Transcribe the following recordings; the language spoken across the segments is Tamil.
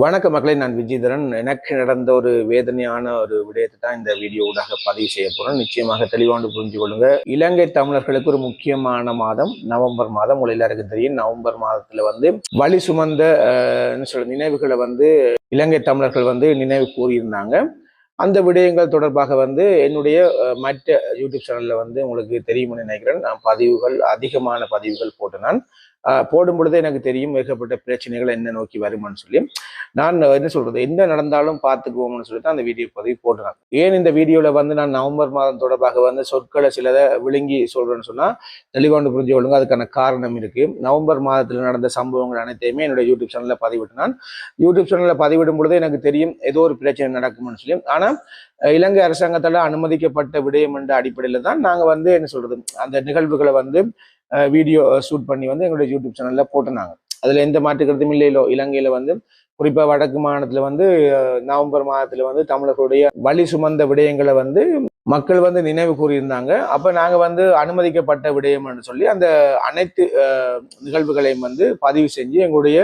வணக்க மக்களை நான் விஜயதரன். எனக்கு நடந்த ஒரு வேதனையான ஒரு விடயத்தை தான் இந்த வீடியோ ஊடாக பதிவு செய்ய போறேன். நிச்சயமாக தெளிவாண்டு புரிஞ்சு கொள்ளுங்க. இலங்கை தமிழர்களுக்கு ஒரு முக்கியமான மாதம். நவம்பர் மாதம் உங்களை எல்லாருக்கும் தெரியும். நவம்பர் மாதத்துல வந்து வழி சுமந்த என்ன சொல்ற நினைவுகளை வந்து இலங்கை தமிழர்கள் வந்து நினைவு கூறியிருந்தாங்க. அந்த விடயங்கள் தொடர்பாக வந்து என்னுடைய மற்ற யூடியூப் சேனல்ல வந்து உங்களுக்கு தெரியும்னு நினைக்கிறேன். நான் பதிவுகள் அதிகமான பதிவுகள் போட்டு நான் போடும் பொழுது எனக்கு தெரியும் ஏகப்பட்ட பிரச்சனைகள் என்ன நோக்கி வருமானு சொல்லி. நான் என்ன சொல்றது? என்ன நடந்தாலும் பார்த்துக்குவோம்னு சொல்லிட்டு அந்த வீடியோ பதிவு போடுறேன் ஏன் இந்த வீடியோல வந்து நான் நவம்பர் மாதம் தொடர்பாக வந்து சொற்களை சிலதை விழுங்கி சொல்றேன்னு சொன்னா தெளிவாண்டு புரிஞ்சு கொள்ளுங்க அதுக்கான காரணம் இருக்கு. நவம்பர் மாதத்தில் நடந்த சம்பவங்கள் அனைத்தையுமே என்னுடைய யூடியூப் சேனல்ல பதிவிட்டு நான் யூடியூப் சேனல்ல பதிவிடும் பொழுது எனக்கு தெரியும் ஏதோ ஒரு பிரச்சனை நடக்கும்னு சொல்லி. ஆனா இலங்கை அரசாங்கத்தால அனுமதிக்கப்பட்ட விடயம் என்ற அடிப்படையில தான் நாங்க வந்து என்ன சொல்றது? அந்த நிகழ்வுகளை வந்து வீடியோ ஷூட் பண்ணி வந்து எங்களுடைய யூடியூப் சேனலில் போட்டுனாங்க அதில் எந்த மாற்று இல்லையிலோ இலங்கையில் வந்து குறிப்பாக வடக்கு மாநிலத்தில் வந்து நவம்பர் மாதத்தில் வந்து தமிழர்களுடைய வழி சுமந்த விடயங்களை வந்து மக்கள் வந்து நினைவு கூறியிருந்தாங்க. அப்போ நாங்கள் வந்து அனுமதிக்கப்பட்ட விடயம்னு சொல்லி அந்த அனைத்து நிகழ்வுகளையும் வந்து பதிவு செஞ்சு எங்களுடைய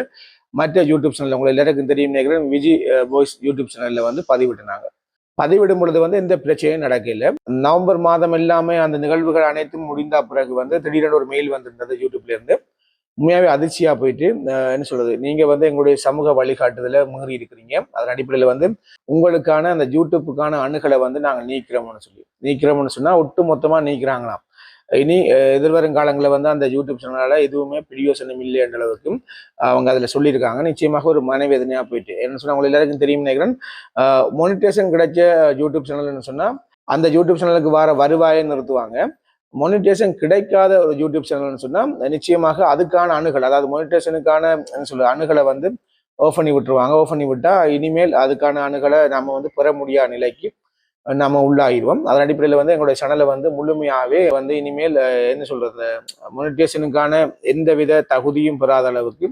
மற்ற யூடியூப் சேனலில் உங்களை எல்லாருக்கும் தெரியும் நினைக்கிறேன் விஜி வாய்ஸ் யூடியூப் சேனலில் வந்து பதிவிட்டினாங்க பதிவிடும் பொழுது வந்து எந்த பிரச்சனையும் நடக்கல. நவம்பர் மாதம் எல்லாமே அந்த நிகழ்வுகள் அனைத்தும் முடிந்த பிறகு வந்து திடீரென ஒரு மெயில் வந்திருந்தது யூடியூப்ல இருந்து. உண்மையாகவே அதிர்ச்சியாக போயிட்டு என்ன சொல்றது நீங்க வந்து எங்களுடைய சமூக வழிகாட்டுதல மீறி இருக்கிறீங்க. அதன் அடிப்படையில் வந்து உங்களுக்கான அந்த யூடியூப்புக்கான அணுகளை வந்து நாங்கள் நீக்கிறோம்னு சொல்லி நீக்கிறோம்னு சொன்னா ஒட்டு மொத்தமா நீக்கிறாங்களாம். இனி எதிர்வரும் காலங்களில் வந்து அந்த யூடியூப் சேனலால் எதுவுமே பிரியோசனம் இல்லை என்ற அளவுக்கு அவங்க அதில் சொல்லியிருக்காங்க. நிச்சயமாக ஒரு மனைவேதனையாக போயிட்டு. என்ன சொன்னால் உங்களுக்கு எல்லாருக்கும் தெரியும் நினைக்கிறேன். மொனிட்டேஷன் கிடைச்ச யூடியூப் சேனல்னு சொன்னால் அந்த யூடியூப் சேனலுக்கு வர வருவாயை நிறுத்துவாங்க. மொனிட்டேஷன் கிடைக்காத ஒரு யூடியூப் சேனல்னு சொன்னால் நிச்சயமாக அதுக்கான அணுகல் அதாவது மொனிட்டேஷனுக்கான என்ன சொல்ல அணுகலை வந்து ஆஃப் பண்ணி விட்டுருவாங்க. ஓஃப் பண்ணி விட்டால் இனிமேல் அதுக்கான அணுகலை நம்ம வந்து பெற முடியாத நிலைக்கு நம்ம உள்ளாகிடுவோம் அதன் அடிப்படையில் வந்து எங்களுடைய சேனலை வந்து முழுமையாகவே வந்து இனிமேல் என்ன சொல்கிறது மொனிட்டேஷனுக்கான எந்தவித தகுதியும் பெறாத அளவுக்கு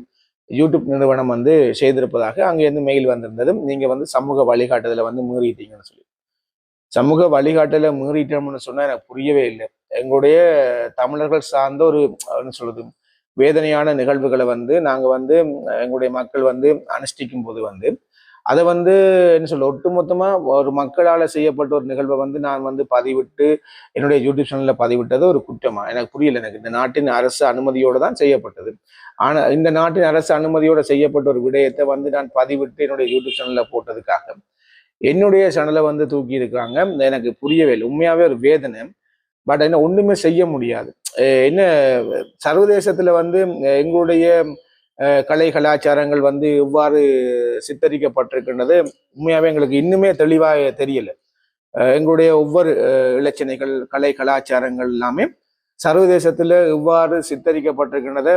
யூடியூப் நிறுவனம் வந்து செய்திருப்பதாக அங்கேருந்து மெயில் வந்திருந்ததும் நீங்கள் வந்து சமூக வழிகாட்டுதலை வந்து மீறிட்டீங்கன்னு சொல்லி. சமூக வழிகாட்டல மீறிட்டோம்னு சொன்னால் எனக்கு புரியவே இல்லை. எங்களுடைய தமிழர்கள் சார்ந்த ஒரு என்ன சொல்கிறது வேதனையான நிகழ்வுகளை வந்து நாங்கள் வந்து எங்களுடைய மக்கள் வந்து அனுஷ்டிக்கும் போது வந்து அதை வந்து என்ன சொல்ல ஒட்டுமொத்தமாக ஒரு மக்களால் செய்யப்பட்ட ஒரு நிகழ்வை வந்து நான் வந்து பதிவிட்டு என்னுடைய யூடியூப் சேனலில் பதிவிட்டது ஒரு குற்றமா? எனக்கு புரியல எனக்கு. இந்த நாட்டின் அரசு அனுமதியோடு தான் செய்யப்பட்டது. ஆனால் இந்த நாட்டின் அரசு அனுமதியோடு செய்யப்பட்ட ஒரு விடயத்தை வந்து நான் பதிவிட்டு என்னுடைய யூடியூப் சேனலில் போட்டதுக்காக என்னுடைய சேனலை வந்து தூக்கி இருக்காங்க எனக்கு புரியவே இல்லை. உண்மையாகவே ஒரு வேதனை. பட் என்ன ஒன்றுமே செய்ய முடியாது. என்ன சர்வதேசத்தில் வந்து எங்களுடைய கலை கலாச்சாரங்கள் வந்து எவ்வாறு சித்தரிக்கப்பட்டிருக்கின்றது. உண்மையாகவே எங்களுக்கு இன்னுமே தெளிவாக தெரியல. எங்களுடைய ஒவ்வொரு இலச்சினைகள் கலை கலாச்சாரங்கள் எல்லாமே சர்வதேசத்தில் எவ்வாறு சித்தரிக்கப்பட்டிருக்கின்றத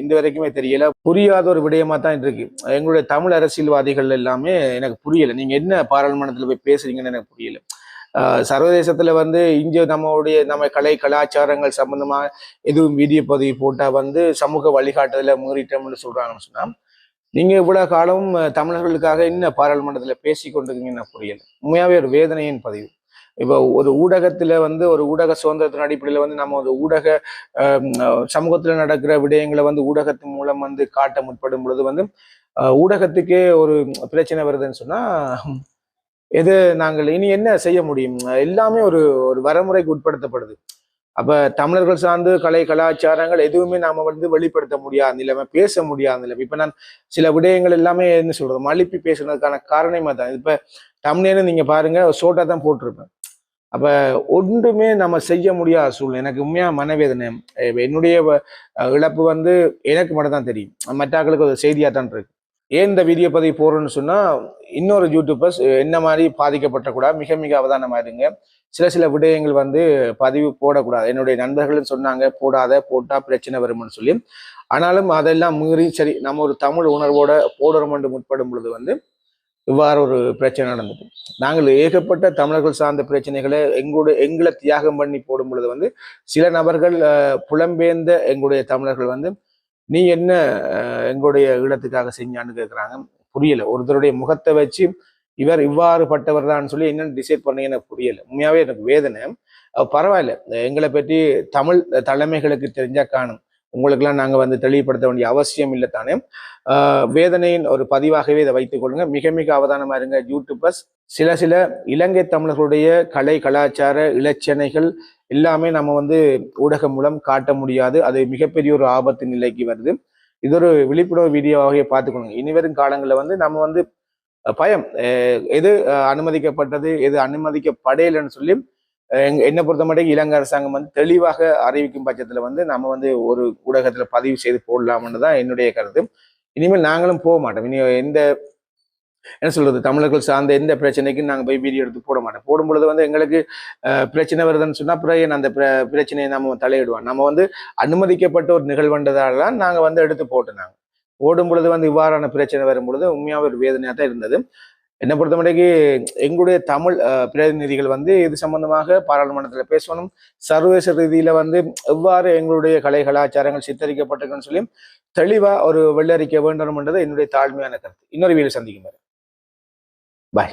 இந்த வரைக்குமே தெரியல. புரியாத ஒரு விடயமா தான் இருக்கு. எங்களுடைய தமிழ் அரசியல்வாதிகள் எல்லாமே எனக்கு புரியல. நீங்க என்ன பாராளுமன்றத்தில் போய் பேசுறீங்கன்னு எனக்கு புரியல. சர்வதேசத்தில் வந்து இங்கே நம்மளுடைய நம்ம கலை கலாச்சாரங்கள் சம்பந்தமாக எதுவும் வீடியோ பதிவு போட்டால் வந்து சமூக வழிகாட்டுதல மீறிட்டோம்னு சொல்கிறாங்கன்னு சொன்னால் நீங்கள் இவ்வளோ காலம் தமிழர்களுக்காக இன்னும் பாராளுமன்றத்தில் பேசி கொண்டிருக்கீங்கன்னு புரியல. உண்மையாகவே ஒரு வேதனையின் பதிவு. இப்போ ஒரு ஊடகத்தில் வந்து ஒரு ஊடக சுதந்திரத்தின் அடிப்படையில் வந்து நம்ம ஒரு ஊடக சமூகத்தில் நடக்கிற விடயங்களை வந்து ஊடகத்தின் மூலம் வந்து காட்ட முற்படும் பொழுது வந்து ஊடகத்துக்கே ஒரு பிரச்சனை வருதுன்னு சொன்னால் இது நாங்கள் இனி என்ன செய்ய முடியும்? எல்லாமே ஒரு ஒரு வரமுறைக்கு உட்படுத்தப்படுது. அப்ப தமிழர்கள் சார்ந்து கலை கலாச்சாரங்கள் எதுவுமே நாம வந்து வெளிப்படுத்த முடியாத நிலைமை பேச முடியாத நிலைமை இப்ப நான் சில விடயங்கள் எல்லாமே என்ன சொல்றது மலிப்பி பேசுனதுக்கான காரணமே தான் இப்ப தமிழ்னு நீங்க பாருங்க சோட்டா தான் போட்டிருப்பேன். அப்ப ஒன்றுமே நம்ம செய்ய முடியாத சூழ்நிலை. எனக்கு உண்மையா மனவேதனை. என்னுடைய வ- இழப்பு வந்து எனக்கு மட்டும் தான் தெரியும். மற்றாக்களுக்கு ஒரு செய்தியா தான் இருக்கு. ஏன் இந்த வீடியோ பதிவு போடுறேன்னு சொன்னால் இன்னொரு யூடியூபர்ஸ் என்ன மாதிரி பாதிக்கப்பட்டக்கூடாது மிக மிக அவதானமாக இருங்க. சில சில விடயங்கள் வந்து பதிவு போடக்கூடாது. என்னுடைய நண்பர்களும் சொன்னாங்க போடாத போட்டால் பிரச்சனை வரும்னு சொல்லி. ஆனாலும் அதெல்லாம் மீறி சரி நம்ம ஒரு தமிழ் உணர்வோட போடுறோம் என்று முற்படும் பொழுது வந்து இவ்வாறு ஒரு பிரச்சனை நடந்தது. நாங்கள் ஏகப்பட்ட தமிழர்கள் சார்ந்த பிரச்சனைகளை எங்களுடைய எங்களை தியாகம் பண்ணி போடும் பொழுது வந்து சில நபர்கள் புலம்பெயர்ந்த எங்களுடைய தமிழர்கள் வந்து நீ என்ன எங்களுடைய ஈழத்துக்காக செஞ்சான்னு கேட்குறாங்க புரியல. ஒருத்தருடைய முகத்தை வச்சு இவர் இவ்வாறு பட்டவர் தான் சொல்லி என்னன்னு டிசைட் பண்ணி எனக்கு புரியல. உண்மையாவே எனக்கு வேதனை. பரவாயில்ல. எங்களை பற்றி தமிழ் தலைமைகளுக்கு தெரிஞ்சா காணும். உங்களுக்கெல்லாம் நாங்கள் வந்து தெளிவுபடுத்த வேண்டிய அவசியம் இல்லை தானே. வேதனையின் ஒரு பதிவாகவே இதை வைத்துக் கொள்ளுங்க. மிக மிக அவதானமா இருங்க. யூடியூபர்ஸ் சில சில இலங்கை தமிழர்களுடைய கலை கலாச்சார இலச்சனைகள் எல்லாமே நம்ம வந்து ஊடகம் மூலம் காட்ட முடியாது. அது மிகப்பெரிய ஒரு ஆபத்து நிலைக்கு வருது. இது ஒரு விழிப்புணர்வு வீடியோவாகவே பார்த்துக்கணும் இனி வரும் காலங்களில் வந்து நம்ம வந்து பயம் எது அனுமதிக்கப்பட்டது எது அனுமதிக்கப்படையிலன்னு சொல்லி என்னை பொறுத்த மட்டும் இலங்கை அரசாங்கம் வந்து தெளிவாக அறிவிக்கும் பட்சத்தில் வந்து நம்ம வந்து ஒரு ஊடகத்தில் பதிவு செய்து போடலாம்னு தான் என்னுடைய கருத்து. இனிமேல் நாங்களும் போக மாட்டோம். இனி எந்த என்ன சொல்றது தமிழர்கள் சார்ந்த எந்த பிரச்சனைக்கும் நாங்கள் போய் வீடியோ எடுத்து போட மாட்டோம். போடும்பொழுது வந்து எங்களுக்கு அஹ், பிரச்சனை வருதுன்னு சொன்னா பிறகு அந்த பிர- பிரச்சனையை நம்ம தலையிடுவோம். நம்ம வந்து அனுமதிக்கப்பட்ட ஒரு நிகழ்வுன்றதால தான் நாங்கள் வந்து எடுத்து போட்டோம் ஓடும் பொழுது வந்து இவ்வாறான பிரச்சனை வரும் பொழுது உண்மையாக ஒரு வேதனையாக தான் இருந்தது. என்னை பொறுத்த எங்களுடைய தமிழ் அஹ், பிரதிநிதிகள் வந்து இது சம்பந்தமாக பாராளுமன்றத்தில் பேசணும். சர்வதேச ரீதியில வந்து எவ்வாறு எங்களுடைய கலை கலாச்சாரங்கள் சித்தரிக்கப்பட்டிருக்குன்னு சொல்லி தெளிவா ஒரு வெள்ளரிக்க வேண்டும் என்றது என்னுடைய தாழ்மையான கருத்து. இன்னொரு வீடு சந்திக்கும் பாய்